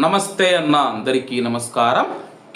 నమస్తే అన్న అందరికీ నమస్కారం.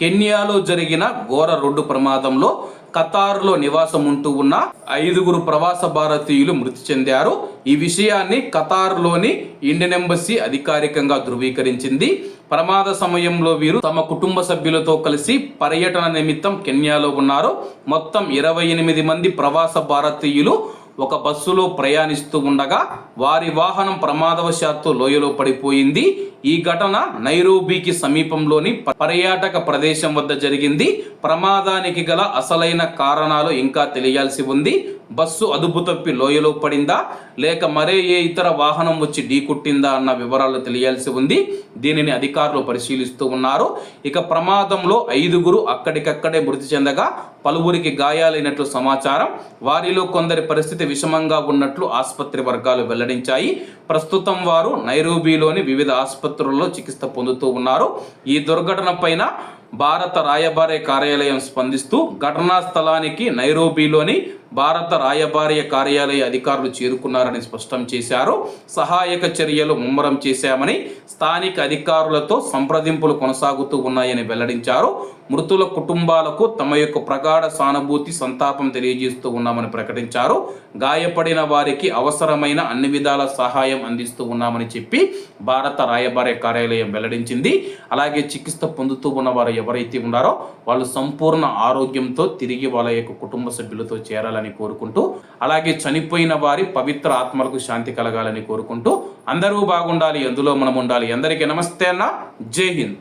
కెన్యాలో జరిగిన ఘోర రోడ్డు ప్రమాదంలో ఖతార్లో నివాసం ఉంటూ ఉన్న ఐదుగురు ప్రవాస భారతీయులు మృతి చెందారు. ఈ విషయాన్ని ఖతార్లోని ఇండియన్ ఎంబసీ అధికారికంగా ధృవీకరించింది. ప్రమాద సమయంలో వీరు తమ కుటుంబ సభ్యులతో కలిసి పర్యటన నిమిత్తం కెన్యాలో ఉన్నారు. మొత్తం ఇరవై ఎనిమిది మంది ప్రవాస భారతీయులు ఒక బస్సులో ప్రయాణిస్తూ ఉండగా వారి వాహనం ప్రమాదవశాత్తు లోయలో పడిపోయింది. ఈ ఘటన నైరోబీకి సమీపంలోని పర్యాటక ప్రదేశం వద్ద జరిగింది. ప్రమాదానికి గల అసలైన కారణాలు ఇంకా తెలియాల్సి ఉంది. బస్సు అదుపు తప్పి లోయలో పడిందా? లేక మరే ఏ ఇతర వాహనం వచ్చి ఢీకొట్టిందా అన్న వివరాలు తెలియాల్సి ఉంది. దీనిని అధికారులు పరిశీలిస్తూ ఉన్నారు. ఇక ప్రమాదంలో ఐదుగురు అక్కడికక్కడే మృతి చెందగా పలువురికి గాయాలైనట్లు సమాచారం. వారిలో కొందరి పరిస్థితి విషమంగా ఉన్నట్లు ఆసుపత్రి వర్గాలు వెల్లడించాయి. ప్రస్తుతం వారు నైరోబీలోని వివిధ ఆసుపత్రుల్లో చికిత్స పొందుతూ ఉన్నారు. ఈ దుర్ఘటన పైన భారత రాయబారి కార్యాలయం స్పందిస్తూ ఘటనా స్థలానికి నైరోబీలోని భారత రాయబార్య కార్యాలయ అధికారులు చేరుకున్నారని స్పష్టం చేశారు. సహాయక చర్యలు ముమ్మరం చేశామని స్థానిక అధికారులతో సంప్రదింపులు కొనసాగుతూ ఉన్నాయని వెల్లడించారు. మృతుల కుటుంబాలకు తమ యొక్క ప్రగాఢ సానుభూతి సంతాపం తెలియజేస్తూ ఉన్నామని ప్రకటించారు. గాయపడిన వారికి అవసరమైన అన్ని విధాల సహాయం అందిస్తూ ఉన్నామని చెప్పి భారత రాయబారి కార్యాలయం వెల్లడించింది. అలాగే చికిత్స పొందుతూ ఉన్న వారి ఎవరైతే ఉన్నారో వాళ్ళు సంపూర్ణ ఆరోగ్యంతో తిరిగి వాళ్ళ యొక్క కుటుంబ సభ్యులతో చేరాలని కోరుకుంటూ అలాగే చనిపోయిన వారి పవిత్ర ఆత్మలకు శాంతి కలగాలని కోరుకుంటూ అందరూ బాగుండాలి ఎందులో మనం ఉండాలి. అందరికీ నమస్తే అన్న. జై హింద్.